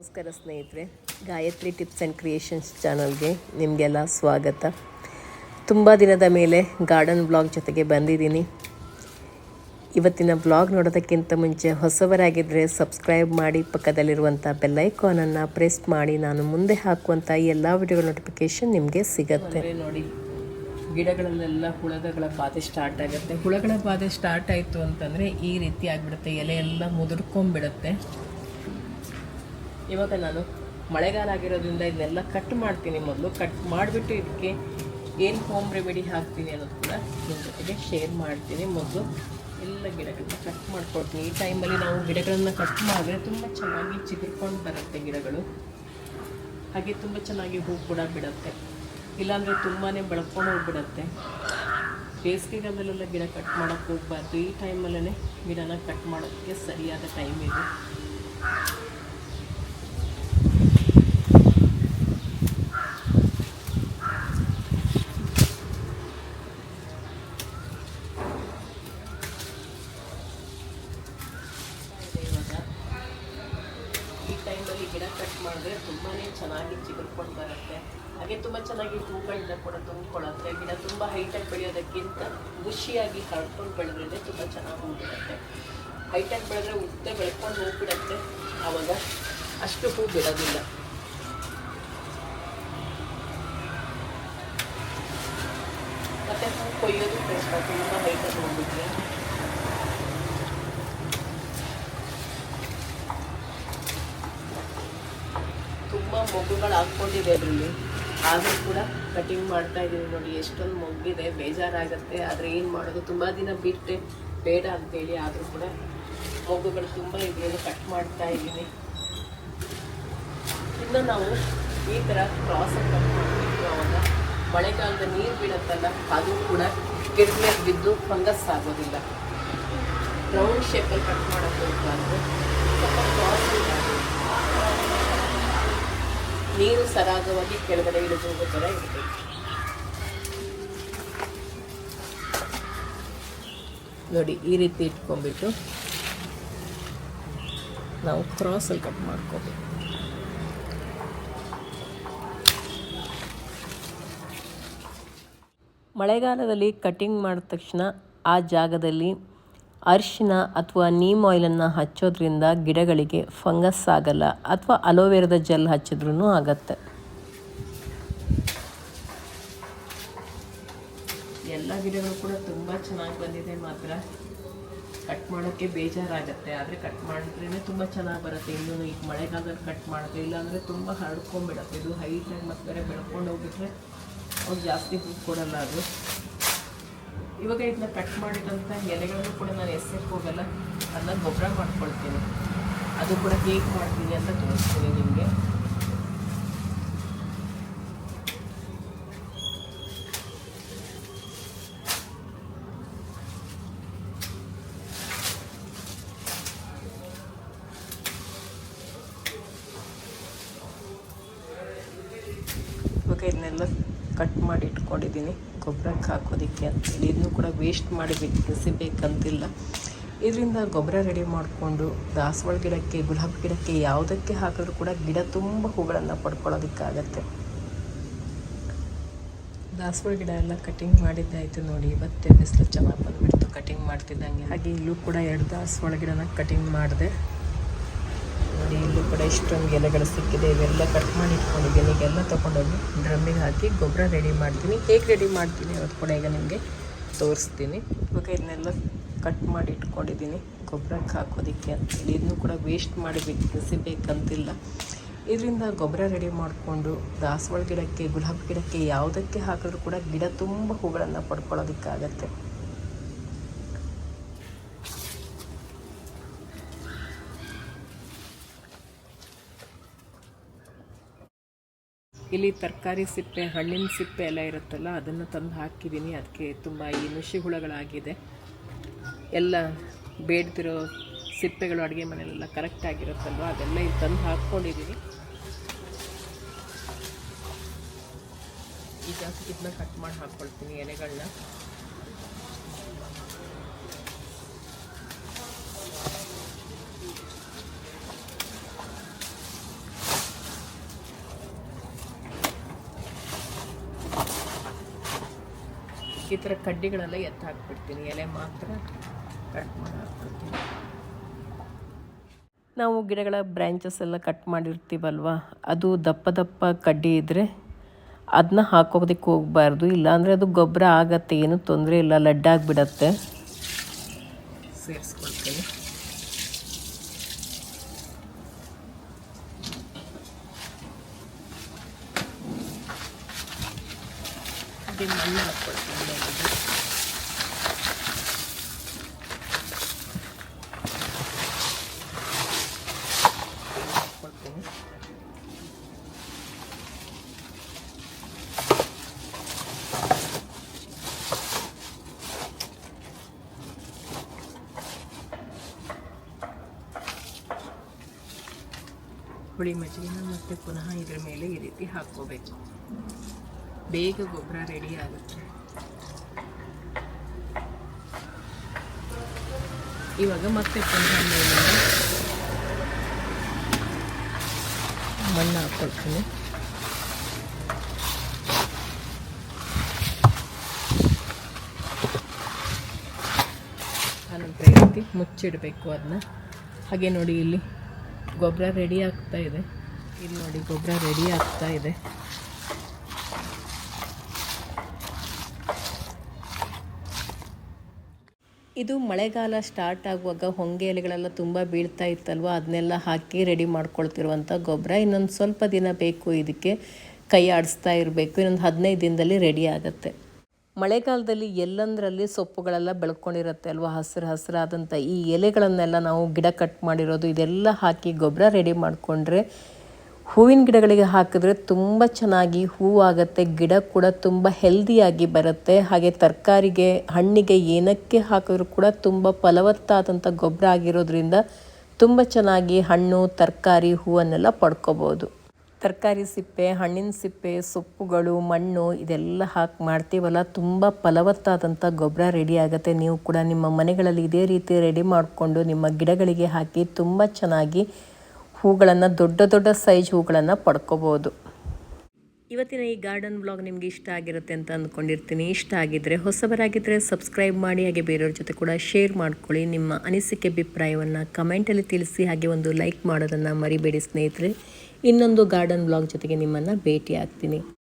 ನಮಸ್ಕಾರ ಸ್ನೇಹಿತರೆ, Gayatri tips and creations ಚಾನಲ್ಗೆ ನಿಮಗೆಲ್ಲ ಸ್ವಾಗತ. ತುಂಬ ದಿನದ ಮೇಲೆ ಗಾರ್ಡನ್ ಬ್ಲಾಗ್ ಜೊತೆಗೆ ಬಂದಿದ್ದೀನಿ. ಇವತ್ತಿನ ಬ್ಲಾಗ್ ನೋಡೋದಕ್ಕಿಂತ ಮುಂಚೆ ಹೊಸವರಾಗಿದ್ದರೆ ಸಬ್ಸ್ಕ್ರೈಬ್ ಮಾಡಿ, ಪಕ್ಕದಲ್ಲಿರುವಂಥ ಬೆಲ್ಲೈಕಾನನ್ನು ಪ್ರೆಸ್ ಮಾಡಿ, ನಾನು ಮುಂದೆ ಹಾಕುವಂಥ ಎಲ್ಲ ವಿಡಿಯೋ ನೋಟಿಫಿಕೇಶನ್ ನಿಮಗೆ ಸಿಗುತ್ತೆ. ನೋಡಿ, ಗಿಡಗಳಲ್ಲೆಲ್ಲ ಹುಳಗಳ ಬಾಧೆ ಸ್ಟಾರ್ಟ್ ಆಗುತ್ತೆ. ಹುಳಗಳ ಬಾಧೆ ಸ್ಟಾರ್ಟ್ ಆಯಿತು ಅಂತಂದರೆ ಈ ರೀತಿ ಆಗಿಬಿಡುತ್ತೆ. ಎಲೆ ಎಲ್ಲ ಮುದುರ್ಕೊಂಡ್ಬಿಡುತ್ತೆ. ಇವಾಗ ನಾನು ಮಳೆಗಾಲ ಆಗಿರೋದ್ರಿಂದ ಇದನ್ನೆಲ್ಲ ಕಟ್ ಮಾಡ್ತೀನಿ ಮೊದಲು. ಕಟ್ ಮಾಡಿಬಿಟ್ಟು ಇದಕ್ಕೆ ಏನು ಹೋಮ್ ರೆಮಿಡಿ ಹಾಕ್ತೀನಿ ಅನ್ನೋದು ಕೂಡ ನಿಮ್ಮ ಜೊತೆಗೆ ಶೇರ್ ಮಾಡ್ತೀನಿ ಮೊದಲು. ಎಲ್ಲ ಗಿಡಗಳನ್ನ ಕಟ್ ಮಾಡ್ಕೊಡ್ತೀನಿ. ಈ ಟೈಮಲ್ಲಿ ನಾವು ಗಿಡಗಳನ್ನು ಕಟ್ ಮಾಡಿದ್ರೆ ತುಂಬ ಚೆನ್ನಾಗಿ ಚಿಗುರ್ಕೊಂಡು ಬರುತ್ತೆ ಗಿಡಗಳು. ಹಾಗೆ ತುಂಬ ಚೆನ್ನಾಗಿ ಹೂ ಕೂಡ ಬಿಡುತ್ತೆ. ಇಲ್ಲಾಂದರೆ ತುಂಬಾ ಬೆಳ್ಕೊಂಡು ಹೋಗ್ಬಿಡತ್ತೆ. ಬೇಸಿಗೆಗಾಲದಲ್ಲೆಲ್ಲ ಗಿಡ ಕಟ್ ಮಾಡೋಕ್ಕೆ ಹೋಗ್ಬಾರ್ದು. ಈ ಟೈಮಲ್ಲೇ ಗಿಡನ ಕಟ್ ಮಾಡೋಕ್ಕೆ ಸರಿಯಾದ ಟೈಮ್ ಇದೆ ಇವಾಗ ಈ ಟೈಮಲ್ಲಿ ಗಿಡ ಕಟ್ ಮಾಡಿದ್ರೆ ತುಂಬಾ ಚೆನ್ನಾಗಿ ಚಿಗುರ್ಕೊಂಡು ಬರುತ್ತೆ. ಹಾಗೆ ತುಂಬ ಚೆನ್ನಾಗಿ ಹೂಗಳನ್ನ ಕೂಡ ತುಂಬಿಕೊಳ್ಳುತ್ತೆ. ಗಿಡ ತುಂಬ ಹೈಟಾಗಿ ಬೆಳೆಯೋದಕ್ಕಿಂತ ಖುಷಿಯಾಗಿ ಹರಡ್ಕೊಂಡು ಬೆಳೆದ್ರೆ ತುಂಬ ಚೆನ್ನಾಗಿ ಹೂ ಬಿಡುತ್ತೆ ಹೈಟಾಗಿ ಬೆಳೆದ್ರೆ ಉದ್ದ ಬೆಳ್ಕೊಂಡು ಹೋಗ್ಬಿಡುತ್ತೆ ಆವಾಗ ಅಷ್ಟು ಹೂ ಬಿಡೋದಿಲ್ಲ. ಮತ್ತೆ ಹೂ ಕೊಯ್ಯೋದು ಕಷ್ಟ ತುಂಬ ಹೈಟಾಗಿ ಹೋಗ್ಬಿಟ್ರೆ ಮೊಗ್ಗುಗಳು ಹಾಕ್ಕೊಂಡಿದೆ ಅದರಲ್ಲಿ. ಆದರೂ ಕೂಡ ಕಟಿಂಗ್ ಮಾಡ್ತಾ ಇದ್ದೀನಿ ನೋಡಿ, ಎಷ್ಟೊಂದು ಮೊಗ್ಗಿದೆ, ಬೇಜಾರಾಗತ್ತೆ. ಆದರೆ ಏನು ಮಾಡೋದು? ತುಂಬ ದಿನ ಬಿಟ್ಟೆ, ಬೇಡ ಅಂತೇಳಿ ಆದರೂ ಕೂಡ ಮೊಗ್ಗುಗಳು ತುಂಬ ಇದೆಯಲ್ಲ ಕಟ್ ಮಾಡ್ತಾ ಇದ್ದೀನಿ. ಇನ್ನು ನಾವು ಈ ಥರ ಕ್ರಾಸ್ ಕಟ್ ಮಾಡಬೇಕು ಅವಾಗ. ಮಳೆಗಾಲದ ನೀರು ಬೀಳುತ್ತಲ್ಲ, ಅದು ಕೂಡ ಗಿಡದ ಮೇಲೆ ಬಿದ್ದು ಫಂಗಸ್ ಆಗೋದಿಲ್ಲ. ರೌಂಡ್ ಶೇಪಲ್ಲಿ ಕಟ್ ಮಾಡೋಕ್ಕೆ ಹೋಗ್ಬಾರ್ದು ಸ್ವಲ್ಪ ಕ್ರಾಸ್ ನೀರು ಸರಾಗವಾಗಿ ಕೆಳಗಡೆ ಇಳಿದು ಹೋಗೋ ಥರ ಇರಬೇಕು ನೋಡಿ, ಈ ರೀತಿ ಇಟ್ಕೊಂಡ್ಬಿಟ್ಟು ನಾವು ಕ್ರಾಸಲ್ಲಿ ಕಟ್ ಮಾಡ್ಕೋಬೇಕು. ಮಳೆಗಾಲದಲ್ಲಿ ಕಟಿಂಗ್ ಮಾಡಿದ ತಕ್ಷಣ ಆ ಜಾಗದಲ್ಲಿ ಅರಿಶಿನ ಅಥವಾ ನೀಮ್ ಆಯಿಲನ್ನು ಹಚ್ಚೋದ್ರಿಂದ ಗಿಡಗಳಿಗೆ ಫಂಗಸ್ ಆಗಲ್ಲ ಅಥವಾ ಅಲೋವೆರಾದ ಜೆಲ್ ಹಚ್ಚಿದ್ರೂ ಆಗತ್ತೆ. ಎಲ್ಲ ಗಿಡಗಳು ಕೂಡ ತುಂಬ ಚೆನ್ನಾಗಿ ಬಂದಿದೆ ಮಾತ್ರ. ಕಟ್ ಮಾಡೋಕ್ಕೆ ಬೇಜಾರಾಗುತ್ತೆ, ಆದರೆ ಕಟ್ ಮಾಡಿದ್ರೇ ತುಂಬ ಚೆನ್ನಾಗಿ ಬರುತ್ತೆ. ಇನ್ನೂ ಈಗ ಮಳೆಗಾಲದಲ್ಲಿ ಕಟ್ ಮಾಡಿದ್ರೆ, ಇಲ್ಲಾಂದರೆ ತುಂಬ ಹರಡ್ಕೊಂಡ್ಬಿಡುತ್ತೆ ಇದು ಹೈಟಾಗಿ ಮತ್ತೆ ಬೇರೆ ಬೆಳ್ಕೊಂಡು ಹೋಗ್ಬಿಟ್ರೆ ಅವ್ರು ಜಾಸ್ತಿ ಹೂ ಕೊಡಲ್ಲ ಅದು. ಇವಾಗ ಇದನ್ನ ಕಟ್ ಮಾಡಿದಂಥ ಎಲೆಗಳನ್ನು ಕೂಡ ನಾನು ಎಸೆಕ್ಕೆ ಹೋಗಲ್ಲ. ಅದನ್ನ ಗೊಬ್ಬರ ಮಾಡ್ಕೊಳ್ತೀನಿ. ಅದು ಕೂಡ ಹೇಗೆ ಮಾಡ್ತೀನಿ ಅಂತ ತೋರಿಸ್ತೀನಿ ನಿಮಗೆ. ಇವಾಗ ಇದನ್ನೆಲ್ಲ ಕಟ್ ಮಾಡಿ ಇಟ್ಕೊಂಡಿದ್ದೀನಿ. ಗೊಬ್ಬರಕ್ಕೆ ಹಾಕೋದಕ್ಕೆ ಅಂತೇಳಿ ಇದನ್ನು ಕೂಡ ವೇಸ್ಟ್ ಮಾಡಿ ಬಿಡಿಸಬೇಕಂತಿಲ್ಲ ಇದರಿಂದ ಗೊಬ್ಬರ ರೆಡಿ ಮಾಡಿಕೊಂಡು ದಾಸವಾಳ ಗಿಡಕ್ಕೆ, ಗುಲಾಬಿ ಗಿಡಕ್ಕೆ ಯಾವುದಕ್ಕೆ ಹಾಕಿದ್ರೂ ಕೂಡ ಗಿಡ ತುಂಬ ಹೂಗಳನ್ನು ಪಡ್ಕೊಳ್ಳೋದಕ್ಕಾಗತ್ತೆ ದಾಸವಾಳ ಗಿಡ ಎಲ್ಲ ಕಟಿಂಗ್ ಮಾಡಿದ್ದಾಯಿತು ನೋಡಿ. ಇವತ್ತೇ ಬಿಸಿಲು ಚೆನ್ನಾಗಿ ಬಂದುಬಿಡ್ತು ಕಟಿಂಗ್ ಮಾಡ್ತಿದ್ದಂಗೆ. ಹಾಗೆ ಇಲ್ಲೂ ಕೂಡ ಎರಡು ದಾಸವಾಳ ಗಿಡನ ಕಟಿಂಗ್ ಮಾಡಿದೆ. ನೋಡಿ, ಇಲ್ಲೂ ಕೂಡ ಇಷ್ಟೊಂದು ಎಲೆಗಳು ಸಿಕ್ಕಿದೆ. ಇವೆಲ್ಲ ಕಟ್ ಮಾಡಿ ಇಟ್ಕೊಂಡಿದ್ದೀನಿ ಈಗೆಲ್ಲ ತೊಗೊಂಡೋಗಿ ಡ್ರಮ್ಮಿಗೆ ಹಾಕಿ ಗೊಬ್ಬರ ರೆಡಿ ಮಾಡ್ತೀನಿ. ಹೇಗೆ ರೆಡಿ ಮಾಡ್ತೀನಿ ಅದು ಕೂಡ ಈಗ ನಿಮಗೆ ತೋರಿಸ್ತೀನಿ. ಇವಾಗ ಇದನ್ನೆಲ್ಲ ಕಟ್ ಮಾಡಿ ಇಟ್ಕೊಂಡಿದ್ದೀನಿ. ಗೊಬ್ಬರಕ್ಕೆ ಹಾಕೋದಕ್ಕೆ ಅಂತೇಳಿ ಇದನ್ನು ಕೂಡ ವೇಸ್ಟ್ ಮಾಡಿ ಬಿಡಿಸಬೇಕಂತಿಲ್ಲ ಇದರಿಂದ ಗೊಬ್ಬರ ರೆಡಿ ಮಾಡಿಕೊಂಡು ದಾಸವಾಳ ಗಿಡಕ್ಕೆ, ಗುಲಾಬಿ ಗಿಡಕ್ಕೆ ಯಾವುದಕ್ಕೆ ಹಾಕಿದ್ರೂ ಕೂಡ ಗಿಡ ತುಂಬ ಹೂಗಳನ್ನು ಪಡ್ಕೊಳ್ಳೋದಕ್ಕಾಗತ್ತೆ. ಇಲ್ಲಿ ತರಕಾರಿ ಸಿಪ್ಪೆ, ಹಣ್ಣಿನ ಸಿಪ್ಪೆ ಎಲ್ಲ ಇರುತ್ತಲ್ಲ, ಅದನ್ನು ತಂದು ಹಾಕಿದ್ದೀನಿ. ಅದಕ್ಕೆ ತುಂಬ ಈ ನುಷಿ ಹುಳಗಳಾಗಿದೆ. ಎಲ್ಲ ಬೇಡ್ತಿರೋ ಸಿಪ್ಪೆಗಳು ಅಡುಗೆ ಮನೆಯಲ್ಲೆಲ್ಲ ಕರೆಕ್ಟ್ ಆಗಿರುತ್ತಲ್ವ? ಅದೆಲ್ಲ ಇಲ್ಲಿ ತಂದು ಹಾಕ್ಕೊಂಡಿದ್ದೀನಿ ಈಗ ಇದನ್ನ ಕಟ್ ಮಾಡಿ ಹಾಕ್ಕೊಳ್ತೀನಿ ಎಲೆಗಳನ್ನ ಈ ಥರ ಕಡ್ಡಿಗಳೆಲ್ಲ ಎತ್ತು ಹಾಕ್ಬಿಡ್ತೀನಿ ಎಲೆ ಮಾತ್ರ ಕಟ್ ಮಾಡಿ ಹಾಕ್ಬಿಡ್ತೀನಿ ನಾವು ಗಿಡಗಳ ಬ್ರ್ಯಾಂಚಸ್ ಎಲ್ಲ ಕಟ್ ಮಾಡಿರ್ತೀವಲ್ವ? ಅದು ದಪ್ಪ ದಪ್ಪ ಕಡ್ಡಿ ಇದ್ದರೆ ಅದನ್ನ ಹಾಕೋದಕ್ಕೆ ಹೋಗಬಾರ್ದು. ಇಲ್ಲಾಂದರೆ ಅದು ಗೊಬ್ಬರ ಆಗತ್ತೆ ಏನು ತೊಂದರೆ ಇಲ್ಲ ಲಡ್ಡಾಗಿಬಿಡತ್ತೆ. ಸೇರಿಸ್ಕೊಳ್ತೀನಿ. ಮಣ್ಣು ಹಾಕ್ಕೊಳ್ತೀನಿ ಮೇಲಿಗೆ. ಹಾಕ್ಕೊಳ್ತೀನಿ ಹುಳಿ ಮಜ್ಜಿಗೆನ ಮತ್ತೆ ಪುನಃ ಇದ್ರ ಮೇಲೆ ಈ ರೀತಿ ಹಾಕ್ಕೋಬೇಕು. ಬೇಗ ಗೊಬ್ಬರ ರೆಡಿ ಆಗುತ್ತೆ. ಇವಾಗ ಮತ್ತೆ ಪುನಃ ಮೇಲೆ ಮಣ್ಣು ಹಾಕ್ಕೊಳ್ತೀನಿ. ಆನಂತರ ಈ ರೀತಿ ಮುಚ್ಚಿಡಬೇಕು ಅದನ್ನ. ಹಾಗೆ ನೋಡಿ ಇಲ್ಲಿ. ಗೊಬ್ಬರ ರೆಡಿ ಆಗ್ತಾ ಇದೆ. ಇಲ್ಲಿ ನೋಡಿ, ಗೊಬ್ಬರ ರೆಡಿ ಆಗ್ತಾ ಇದೆ. ಇದು ಮಳೆಗಾಲ ಸ್ಟಾರ್ಟ್ ಆಗುವಾಗ ಹೊಂಗೆ ಎಲೆಗಳೆಲ್ಲ ತುಂಬ ಬೀಳ್ತಾ ಇತ್ತಲ್ವ? ಅದನ್ನೆಲ್ಲ ಹಾಕಿ ರೆಡಿ ಮಾಡ್ಕೊಳ್ತಿರುವಂಥ ಗೊಬ್ಬರ. ಇನ್ನೊಂದು ಸ್ವಲ್ಪ ದಿನ ಬೇಕು, ಇದಕ್ಕೆ ಕೈ ಆಡಿಸ್ತಾ ಇರಬೇಕು. ಇನ್ನೊಂದು ಹದಿನೈದು ದಿನದಲ್ಲಿ ರೆಡಿ ಆಗುತ್ತೆ. ಮಳೆಗಾಲದಲ್ಲಿ ಎಲ್ಲಂದರಲ್ಲಿ ಸೊಪ್ಪುಗಳೆಲ್ಲ ಬೆಳ್ಕೊಂಡಿರುತ್ತೆ ಅಲ್ವಾ? ಹಸಿರು ಹಸಿರಾದಂಥ ಈ ಎಲೆಗಳನ್ನೆಲ್ಲ ನಾವು ಗಿಡ ಕಟ್ ಮಾಡಿರೋದು, ಇದೆಲ್ಲ ಹಾಕಿ ಗೊಬ್ಬರ ರೆಡಿ ಮಾಡಿಕೊಂಡ್ರೆ ಹೂವಿನ ಗಿಡಗಳಿಗೆ ಹಾಕಿದ್ರೆ ತುಂಬ ಚೆನ್ನಾಗಿ ಹೂವಾಗುತ್ತೆ ಗಿಡ ಕೂಡ ತುಂಬ ಹೆಲ್ದಿಯಾಗಿ ಬರುತ್ತೆ. ಹಾಗೆ ತರಕಾರಿಗೆ, ಹಣ್ಣಿಗೆ ಏನಕ್ಕೆ ಹಾಕಿದ್ರೂ ಕೂಡ ತುಂಬ ಫಲವತ್ತಾದಂಥ ಗೊಬ್ಬರ ಆಗಿರೋದ್ರಿಂದ ತುಂಬ ಚೆನ್ನಾಗಿ ಹಣ್ಣು, ತರಕಾರಿ ಹೂವನ್ನೆಲ್ಲ ಪಡ್ಕೋಬೋದು. ತರಕಾರಿ ಸಿಪ್ಪೆ, ಹಣ್ಣಿನ ಸಿಪ್ಪೆ, ಸೊಪ್ಪುಗಳು, ಮಣ್ಣು ಇದೆಲ್ಲ ಹಾಕಿ ಮಾಡ್ತೀವಲ್ಲ, ತುಂಬ ಫಲವತ್ತಾದಂಥ ಗೊಬ್ಬರ ರೆಡಿ ಆಗುತ್ತೆ. ನೀವು ಕೂಡ ನಿಮ್ಮ ಮನೆಗಳಲ್ಲಿ ಇದೇ ರೀತಿ ರೆಡಿ ಮಾಡಿಕೊಂಡು ನಿಮ್ಮ ಗಿಡಗಳಿಗೆ ಹಾಕಿ ತುಂಬ ಚೆನ್ನಾಗಿ ಹೂಗಳನ್ನು, ದೊಡ್ಡ ದೊಡ್ಡ ಸೈಜ್ ಹೂಗಳನ್ನು ಪಡ್ಕೋಬೋದು. ಇವತ್ತಿನ ಈ ಗಾರ್ಡನ್ ಬ್ಲಾಗ್ ನಿಮಗೆ ಇಷ್ಟ ಆಗಿರುತ್ತೆ ಅಂತ ಅಂದ್ಕೊಂಡಿರ್ತೀನಿ. ಇಷ್ಟ ಆಗಿದ್ದರೆ ಹೊಸಬರಾಗಿದ್ದರೆ ಸಬ್ಸ್ಕ್ರೈಬ್ ಮಾಡಿ, ಹಾಗೆ ಬೇರೆಯವ್ರ ಜೊತೆ ಕೂಡ ಶೇರ್ ಮಾಡ್ಕೊಳ್ಳಿ. ನಿಮ್ಮ ಅನಿಸಿಕೆ, ಅಭಿಪ್ರಾಯವನ್ನು ಕಮೆಂಟಲ್ಲಿ ತಿಳಿಸಿ, ಹಾಗೆ ಒಂದು ಲೈಕ್ ಮಾಡೋದನ್ನು ಮರಿಬೇಡಿ ಸ್ನೇಹಿತರೆ. ಇನ್ನೊಂದು ಗಾರ್ಡನ್ ಬ್ಲಾಗ್ ಜೊತೆಗೆ ನಿಮ್ಮನ್ನು ಭೇಟಿ ಆಗ್ತೀನಿ